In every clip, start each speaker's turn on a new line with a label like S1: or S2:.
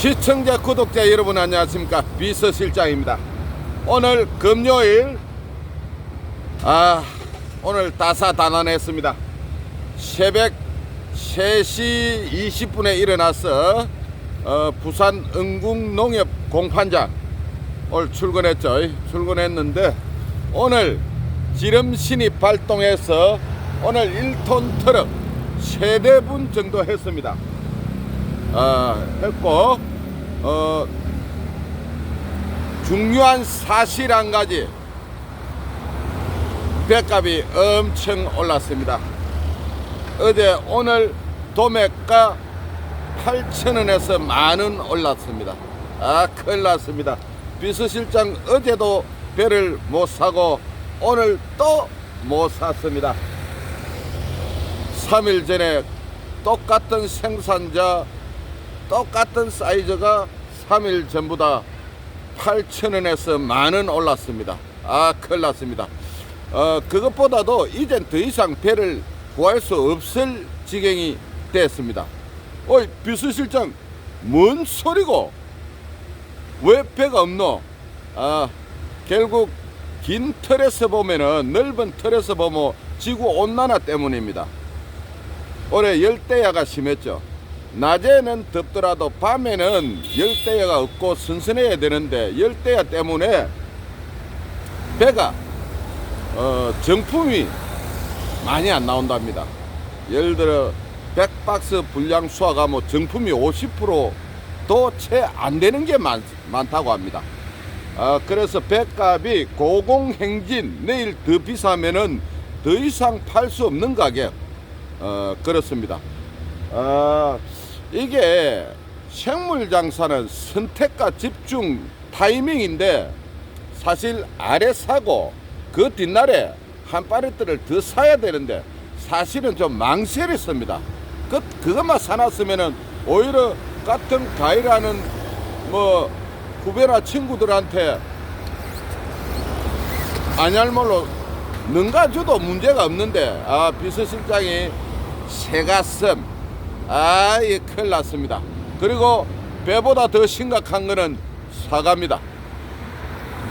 S1: 시청자 구독자 여러분 안녕하십니까? 비서실장입니다. 오늘 금요일 아 오늘 다사다난했습니다. 새벽 3시 20분에 일어나서 어, 부산 응궁농협 공판장 오늘 출근했죠. 출근했는데 오늘 지름 신입 발동해서 오늘 1톤 트럭 세대 분 정도 했습니다. 어, 했고 어, 중요한 사실 한 가지 배값이 엄청 올랐습니다. 어제 오늘 도매가 8천원에서 만원 올랐습니다. 아 큰일 났습니다. 비서실장 어제도 배를 못 사고 오늘 또 못 샀습니다. 3일 전에 똑같은 생산자 똑같은 사이즈가 3일 전보다 8천원에서 만원 올랐습니다. 아, 큰일 났습니다. 어, 그것보다도 이젠 더 이상 배를 구할 수 없을 지경이 됐습니다. 어이, 비서실장, 뭔 소리고? 왜 배가 없노? 아, 결국 긴 틀에서 보면은, 넓은 틀에서 보면 지구 온난화 때문입니다. 올해 열대야가 심했죠. 낮에는 덥더라도 밤에는 열대야가 없고 선선해야 되는데 열대야 때문에 배가 어, 정품이 많이 안 나온답니다. 예를 들어 100박스 분량 수확하면 정품이 50%도 채 안 되는 게 많, 많다고 합니다. 아, 그래서 배값이 고공행진 내일 더 비싸면은 더 이상 팔 수 없는 가격 어, 그렇습니다. 아, 이게 생물 장사는 선택과 집중 타이밍인데 사실 아래 사고 그 뒷날에 한 파레트를 더 사야 되는데 사실은 좀 망설였습니다. 그, 그것만 사놨으면은 오히려 같은 가위라는 뭐 후배나 친구들한테 안얄몰로 능가줘도 문제가 없는데 아 비서실장이 새가슴 아이 큰일 났습니다. 그리고 배보다 더 심각한 거는 사과입니다.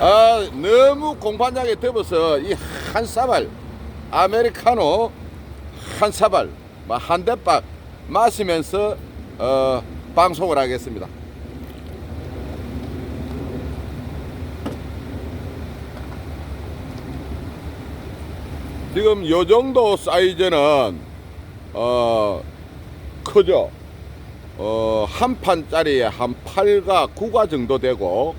S1: 아 너무 공판장에 덮어서 이 한 사발 아메리카노 한 사발 뭐한 대박 마시면서 어, 방송을 하겠습니다. 지금 요 정도 사이즈는 어 크죠. 어, 한 판짜리에 한 8가 9가 정도 되고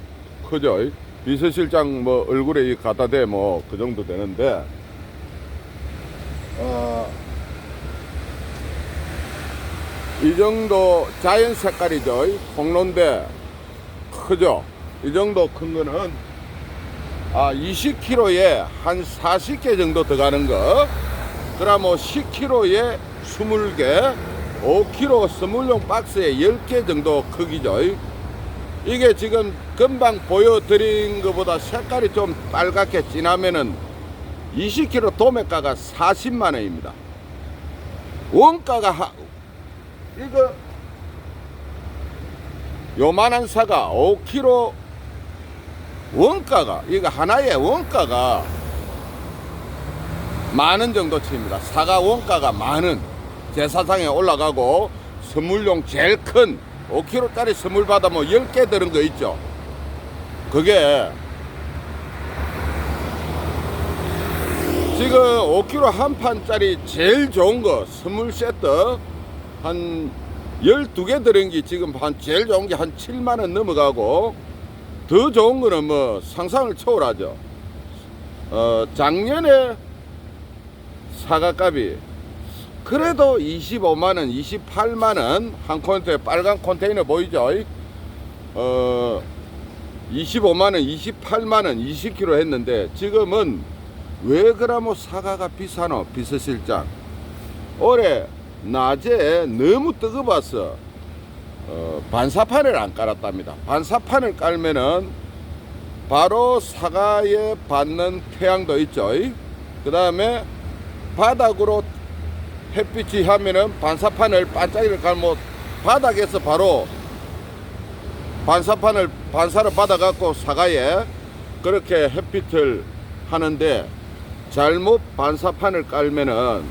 S1: 크죠. 비서실장 뭐 얼굴에 이 갖다 대 뭐 그 정도 되는데 어, 이 정도 자연 색깔이죠. 홍론대 크죠. 이 정도 큰 거는 아 20kg에 한 40개 정도 들어가는 거 그럼 뭐 10kg에 20개 5kg 선물용 박스에 10개 정도 크기죠 이게 지금 금방 보여드린 것보다 색깔이 좀 빨갛게 진하면은 20kg 도매가가 40만 원입니다 원가가 하, 이거 요만한 사가 5kg 원가가 이거 하나의 원가가 만 원 정도 칩니다. 사과 원가가 만 원. 제사상에 올라가고 선물용 제일 큰 5kg짜리 선물 받으면 10개 들은 거 있죠. 그게 지금 5kg 한 판짜리 제일 좋은 거 선물 세트 한 12개 들은 게 지금 한 제일 좋은 게 한 7만 원 넘어가고 더 좋은 거는 뭐 상상을 초월하죠. 어, 작년에 사과값이 그래도 25만원, 28만원 한 컨테이너, 빨간 컨테이너 보이죠? 어, 25만원, 28만원, 20kg 했는데 지금은 왜 그러면 사과가 비싸노? 비서실장. 올해 낮에 너무 뜨거워서 어, 반사판을 안 깔았답니다. 반사판을 깔면은 바로 사과에 받는 태양도 있죠. 그 다음에 바닥으로 햇빛이 하면은 반사판을 반짝이를 깔면 바닥에서 바로 반사판을 반사를 받아갖고 사과에 그렇게 햇빛을 하는데 잘못 반사판을 깔면은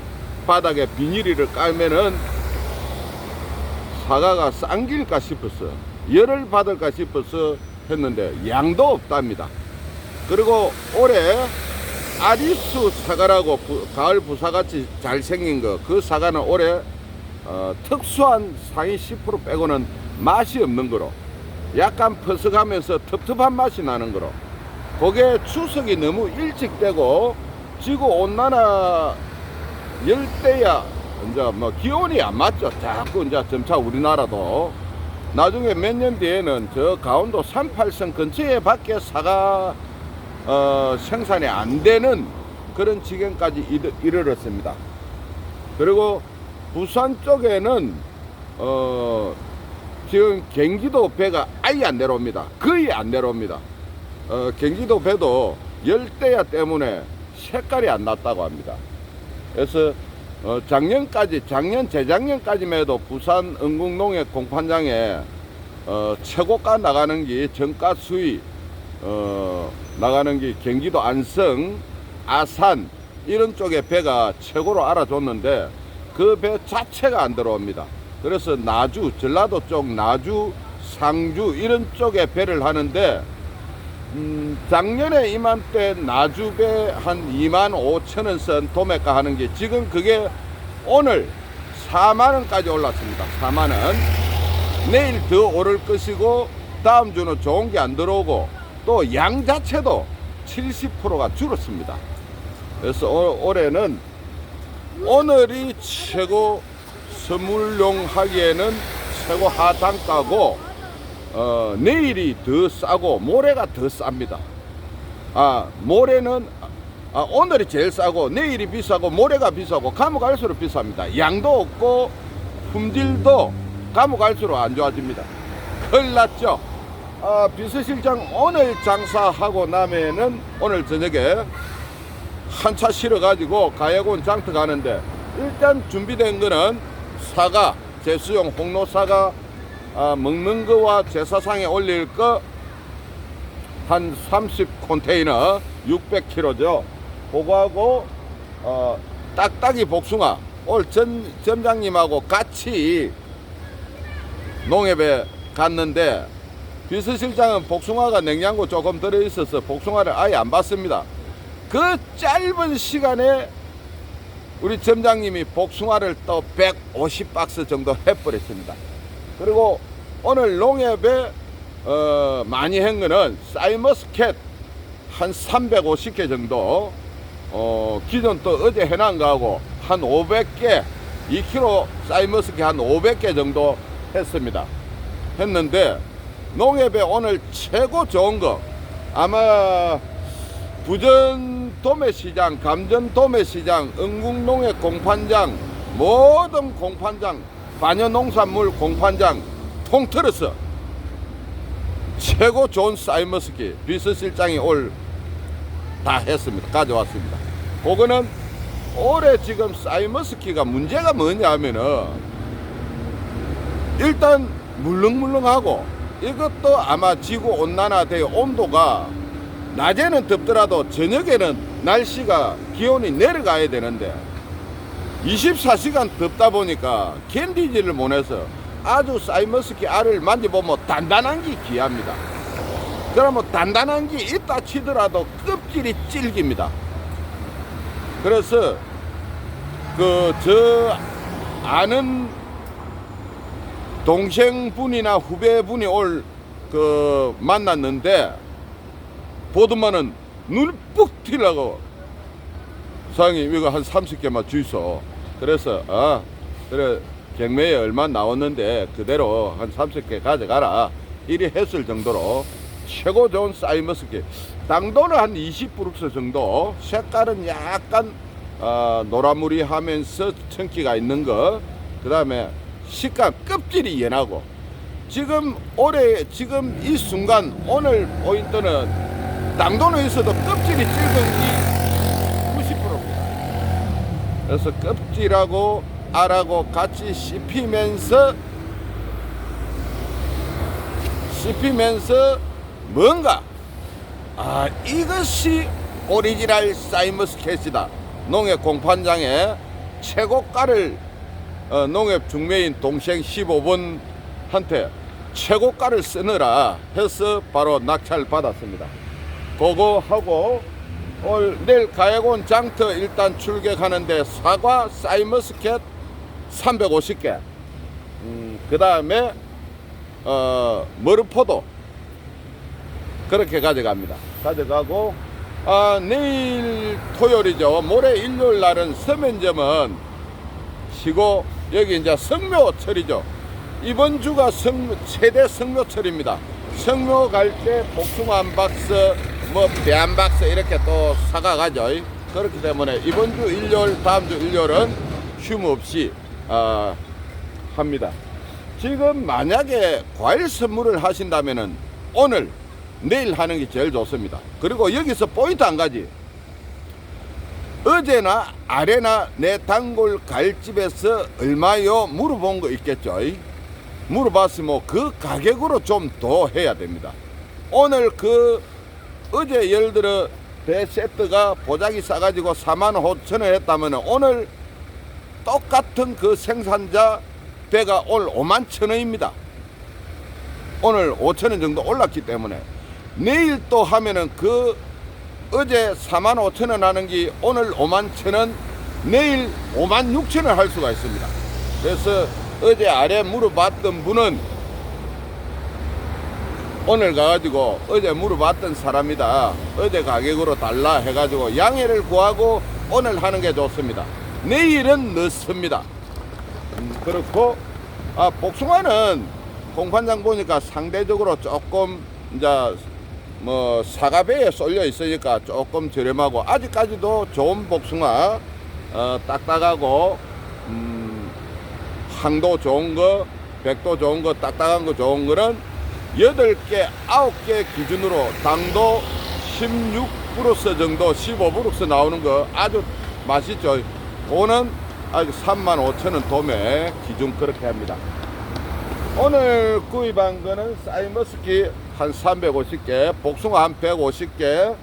S1: 바닥에 비닐을 깔면은 사과가 쌍길까 싶었어 열을 받을까 싶어서 했는데 양도 없답니다. 그리고 올해 아리수 사과라고 부- 가을 부사같이 잘생긴 거 그 사과는 올해 어, 특수한 상위 10% 빼고는 맛이 없는 거로 약간 퍼석하면서 텁텁한 맛이 나는 거로 그게 추석이 너무 일찍 되고 지구 온난화 열대야 이제 뭐 기온이 안 맞죠. 자꾸 이제 점차 우리나라도. 나중에 몇 년 뒤에는 저 강원도 38선 근처에 밖에 사과 어, 생산이 안 되는 그런 지경까지 이르- 이르렀습니다. 그리고 부산 쪽에는 어, 지금 경기도 배가 아예 안 내려옵니다. 거의 안 내려옵니다. 어, 경기도 배도 열대야 때문에 색깔이 안 났다고 합니다. 그래서 어, 작년까지 작년 재작년까지만 해도 부산 응국농협 공판장에 어, 최고가 나가는 게 정가 수위 어, 나가는 게 경기도 안성, 아산 이런 쪽에 배가 최고로 알아줬는데 그 배 자체가 안 들어옵니다. 그래서 나주, 전라도 쪽 나주, 상주 이런 쪽에 배를 하는데 음, 작년에 이맘때 나주배 한 2만 5천 원 선 도매가 하는 게 지금 그게 오늘 4만 원까지 올랐습니다. 4만 원. 내일 더 오를 것이고 다음 주는 좋은 게 안 들어오고 또 양 자체도 70%가 줄었습니다. 그래서 올- 올해는 오늘이 최고 선물용 하기에는 최고 하단가고 어, 내일이 더 싸고 모레가 더 쌉니다. 아 모레는 아, 오늘이 제일 싸고 내일이 비싸고 모레가 비싸고 가면 갈수록 비쌉니다. 양도 없고 품질도 가면 갈수록 안 좋아집니다. 큰일 났죠. 아, 비서실장 오늘 장사하고 나면은 오늘 저녁에 한 차 실어가지고 가야곤 장터 가는데 일단 준비된 거는 사과, 제수용 홍로 사과 아, 먹는 거와 제사상에 올릴 거 한 30 컨테이너 600kg죠. 그거하고 어, 딱딱이 복숭아 오늘 전 점장님하고 같이 농협에 갔는데 비서실장은 복숭아가 냉장고 조금 들어 있어서 복숭아를 아예 안 봤습니다. 그 짧은 시간에 우리 점장님이 복숭아를 또 150박스 정도 해버렸습니다. 그리고 오늘 농협에 어, 많이 한 거는 사이머스캣 한 350개 정도 어, 기존 또 어제 해놓은 거하고 한 500개 2kg 사이머스캣 한 500개 정도 했습니다. 했는데 농협에 오늘 최고 좋은 거 아마 부전 도매시장, 감전 도매시장, 응국농협 공판장, 모든 공판장, 반려농산물 공판장 통틀어서 최고 좋은 사이머스키 비서실장이 올 다 했습니다. 가져왔습니다. 그거는 올해 지금 사이머스키가 문제가 뭐냐면은 일단 물렁물렁하고 이것도 아마 지구 온난화돼 온도가 낮에는 덥더라도 저녁에는 날씨가 기온이 내려가야 되는데 24시간 덥다 보니까 캔디지를 못해서 아주 사이머스키 알을 만져보면 단단한 게 귀합니다. 그러면 단단한 게 있다 치더라도 껍질이 질깁니다. 그래서 그 저 아는 동생분이나 후배분이 올 그 만났는데 보더만은 눈을 뻑 튀려고 사장님 이거 한 30개만 주이소 그래서 아 그래 경매에 얼마 나왔는데 그대로 한 30개 가져가라. 이리 했을 정도로 최고 좋은 사이머스키. 당도는 한 20브룩스 정도. 색깔은 약간 어, 노라무리 하면서 청기가 있는 거그 다음에 식감 껍질이 연하고 지금 올해 지금 이 순간 오늘 포인트는 당도는 있어도 껍질이 찔은 게 90%입니다. 그래서 껍질하고 알하고 같이 씹히면서 씹히면서 뭔가 아 이것이 오리지널 사이머스 캣이다 농협 공판장에 최고가를 어, 농협 중매인 동생 15번한테 최고가를 쓰느라 해서 바로 낙찰 받았습니다 그거 하고 올 내일 가야곤 장터 일단 출격하는데 사과 사이머스 캣 350개 음, 그 다음에 어, 머르포도 그렇게 가져갑니다. 가져가고 아, 내일 토요일이죠. 모레 일요일 날은 서면점은 쉬고 여기 이제 성묘철이죠. 이번 주가 성, 최대 성묘철입니다. 성묘 갈 때 복숭아 한 박스, 뭐 배 한 박스 이렇게 또 사가가죠. 그렇기 때문에 이번 주 일요일, 다음 주 일요일은 쉼 없이 아, 합니다. 지금 만약에 과일 선물을 하신다면은 오늘 내일 하는 게 제일 좋습니다. 그리고 여기서 포인트 한 가지. 어제나 아래나 내 단골 갈집에서 얼마요 물어본 거 있겠죠. 물어봤으면 그 가격으로 좀 더 해야 됩니다. 오늘 그 어제 예를 들어 배 세트가 보자기 싸가지고 4만 5천 원 했다면 오늘 똑같은 그 생산자 배가 오늘 5만 천 원입니다. 오늘 5천 원 정도 올랐기 때문에 내일 또 하면은 그 어제 4만 5천 원 하는 게 오늘 5만 천 원, 내일 5만 6천 원 할 수가 있습니다. 그래서 어제 아래 물어봤던 분은 오늘 가가지고 어제 물어봤던 사람이다. 어제 가격으로 달라 해가지고 양해를 구하고 오늘 하는 게 좋습니다. 내일은 늦습니다. 음, 그렇고 아 복숭아는 공판장 보니까 상대적으로 조금 이제 뭐 사과배에 쏠려 있으니까 조금 저렴하고 아직까지도 좋은 복숭아 어, 딱딱하고 음, 항도 좋은 거 백도 좋은 거 딱딱한 거 좋은 거는 여덟 개 아홉 개 기준으로 당도 16브루스 정도 15브루스 나오는 거 아주 맛있죠 그거는 아직 3만 5천 원 도매 기준 그렇게 합니다. 오늘 구입한 거는 사이머스키 한 350개, 복숭아 한 150개,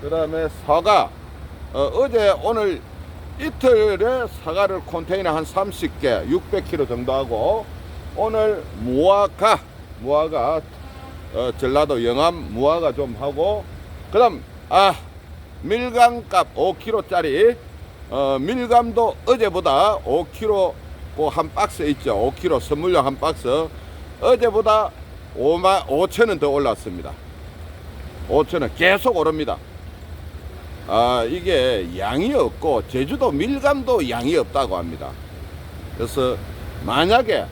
S1: 그 다음에 사과, 어, 제 오늘 이틀에 사과를 컨테이너 한 30개, 600kg 정도 하고, 오늘 무화과, 무화과, 어, 전라도 영암 무화과 좀 하고, 그 다음, 아, 밀감값 5kg짜리, 어, 밀감도 어제보다 5kg 그 한 박스 있죠. 5kg 선물용 한 박스. 어제보다 5만 5천 원 더 올랐습니다. 5천 원 계속 오릅니다. 아 이게 양이 없고 제주도 밀감도 양이 없다고 합니다. 그래서 만약에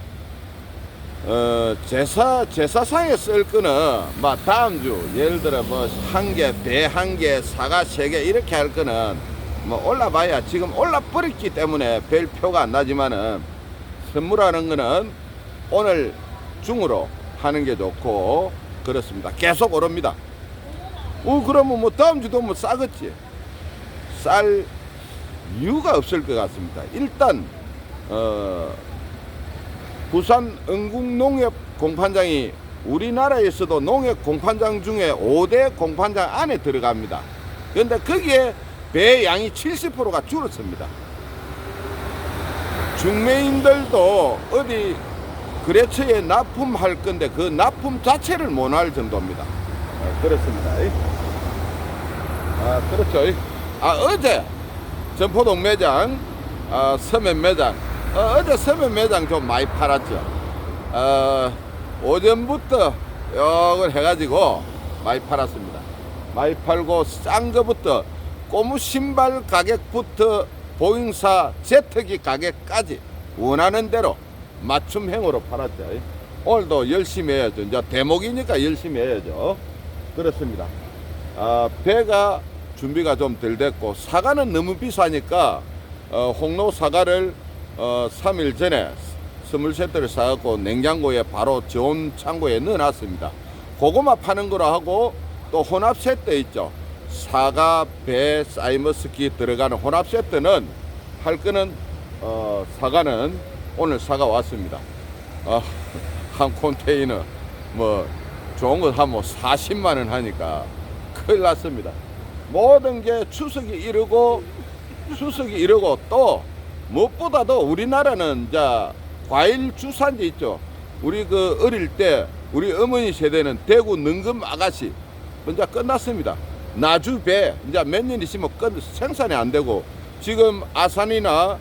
S1: 어, 제사 제사상에 쓸 거는 뭐 다음 주 예를 들어 뭐 한 개, 배 한 개, 사과 세 개 이렇게 할 거는 뭐 올라봐야 지금 올라버렸기 때문에 별 표가 안 나지만은 선물하는 거는 오늘 중으로 하는 게 좋고 그렇습니다. 계속 오릅니다. 어 그러면 뭐 다음 주도 뭐 싸겠지. 쌀 이유가 없을 것 같습니다. 일단 어 부산 응국농협 공판장이 우리나라에서도 농협 공판장 중에 5대 공판장 안에 들어갑니다. 그런데 거기에 배 양이 70%가 줄었습니다. 중매인들도 어디 거래처에 납품할 건데 그 납품 자체를 못 할 정도입니다. 아, 그렇습니다. 아, 그렇죠. 아, 어제 전포동 매장, 아, 서면 매장, 어, 제 서면 매장 좀 많이 팔았죠. 어, 오전부터 요걸 해가지고 많이 팔았습니다. 많이 팔고 싼 거부터 고무 신발 가격부터 보잉사 제트기 가격까지 원하는 대로 맞춤형으로 팔았죠. 오늘도 열심히 해야죠. 이제 대목이니까 열심히 해야죠. 그렇습니다. 아, 배가 준비가 좀 덜 됐고 사과는 너무 비싸니까 어, 홍로 사과를 어, 3일 전에 스물 세트를 사갖고 냉장고에 바로 저온 창고에 넣어놨습니다. 고구마 파는 거로 하고 또 혼합 세트 있죠. 사과, 배, 사이머스키 들어가는 혼합 세트는 할 거는 어, 사과는 오늘 사과 왔습니다. 어, 한 컨테이너 뭐 좋은 거 하면 40만 원 하니까 큰일 났습니다. 모든 게 추석이 이르고 추석이 이르고 또 무엇보다도 우리나라는 이제 과일 주산지 있죠. 우리 그 어릴 때 우리 어머니 세대는 대구 능금 아가씨 이제 끝났습니다. 나주 배 이제 몇 년 있으면 끝 생산이 안 되고 지금 아산이나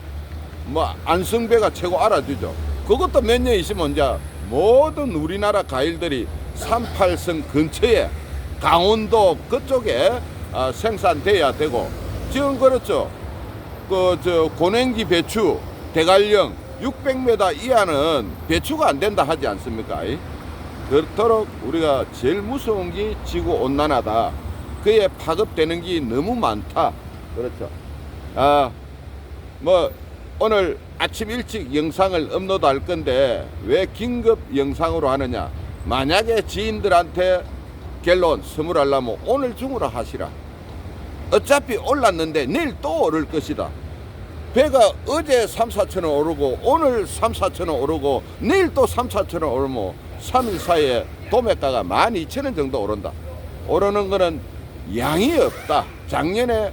S1: 뭐 안성배가 최고 알아주죠. 그것도 몇 년 있으면 이제 모든 우리나라 과일들이 38성 근처에 강원도 그쪽에 아, 생산돼야 되고 지금 그렇죠. 그 저 고냉기 배추 대관령 600m 이하는 배추가 안 된다 하지 않습니까? 그렇도록 우리가 제일 무서운 게 지구 온난화다. 그에 파급되는 게 너무 많다. 그렇죠. 아, 뭐 오늘 아침 일찍 영상을 업로드할 건데 왜 긴급 영상으로 하느냐? 만약에 지인들한테 결론 선물하려면 오늘 중으로 하시라. 어차피 올랐는데 내일 또 오를 것이다. 배가 어제 3, 4천 원 오르고 오늘 3, 4천 원 오르고 내일 또 3, 4천 원 오르면 3일 사이에 도매가가 12,000원 정도 오른다. 오르는 거는 양이 없다. 작년에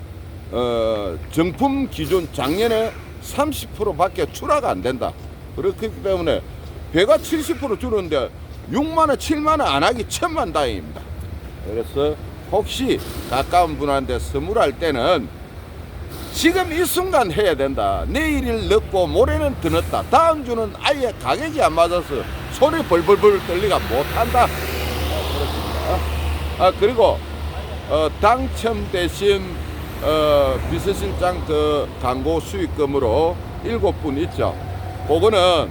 S1: 어, 정품 기준 작년에 30%밖에 출하가 안 된다. 그렇기 때문에 배가 70% 줄었는데 6만 원, 7만 원 안 하기 천만 다행입니다. 그래서 혹시 가까운 분한테 선물할 때는 지금 이 순간 해야 된다. 내일을 늦고 모레는 더 늦다. 다음 주는 아예 가격이 안 맞아서 손이 벌벌벌 떨리가 못한다. 어, 그렇습니다. 아 그리고 어, 당첨되신 어, 비서실장 그 광고 수익금으로 일곱 분 있죠. 그거는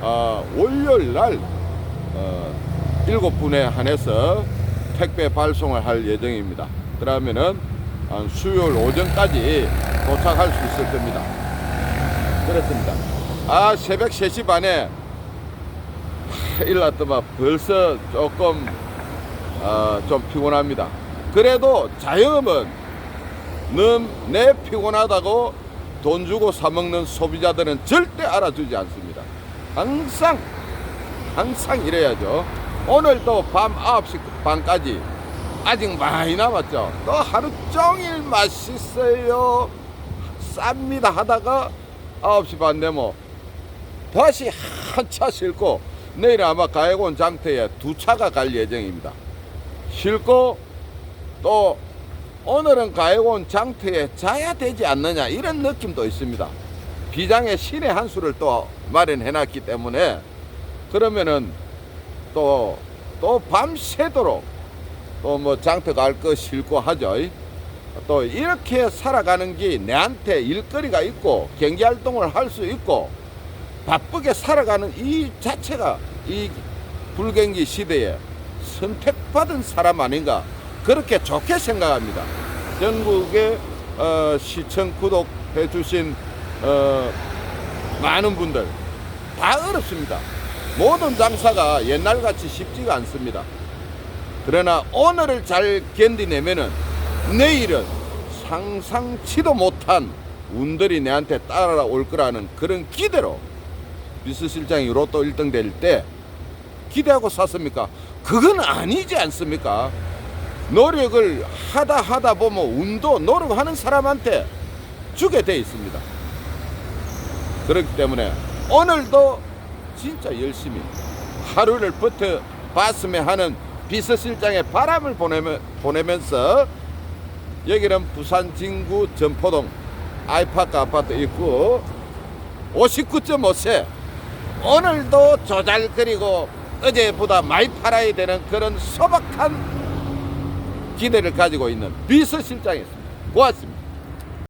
S1: 어, 월요일 날 어, 일곱 분에 한해서 택배 발송을 할 예정입니다. 그러면은 한 수요일 오전까지 도착할 수 있을 겁니다. 그렇습니다. 아 새벽 3시 반에 일났더만 벌써 조금 어, 좀 피곤합니다. 그래도 자영업은 넘내 피곤하다고 돈 주고 사 먹는 소비자들은 절대 알아주지 않습니다. 항상 항상 이래야죠. 오늘도 밤 9시 반까지 아직 많이 남았죠. 또 하루 종일 맛있어요. 쌉니다 하다가 9시 반 되면 다시 한차 싣고 내일 아마 가해곤 장터에 두 차가 갈 예정입니다. 싣고 또 오늘은 가해곤 장터에 자야 되지 않느냐 이런 느낌도 있습니다. 비장의 신의 한 수를 또 마련해 놨기 때문에 그러면은 또 또 밤새도록 또 뭐 장터 갈 거 싫고 하죠. 또 이렇게 살아가는 게 내한테 일거리가 있고 경기 활동을 할 수 있고 바쁘게 살아가는 이 자체가 이 불경기 시대에 선택받은 사람 아닌가 그렇게 좋게 생각합니다. 전국에 어, 시청 구독해 주신 어, 많은 분들 다 어렵습니다. 모든 장사가 옛날같이 쉽지가 않습니다. 그러나 오늘을 잘 견디내면은 내일은 상상치도 못한 운들이 내한테 따라올 거라는 그런 기대로 비서실장이 로또 1등 될 때 기대하고 샀습니까? 그건 아니지 않습니까? 노력을 하다 하다 보면 운도 노력하는 사람한테 주게 돼 있습니다. 그렇기 때문에 오늘도 진짜 열심히 하루를 버텨 봤으면 하는 비서실장의 바람을 보내면, 보내면서 여기는 부산 진구 전포동 아이파크 아파트 있고 59.5세 오늘도 조잘거리고 어제보다 많이 팔아야 되는 그런 소박한 기대를 가지고 있는 비서실장이었습니다. 고맙습니다.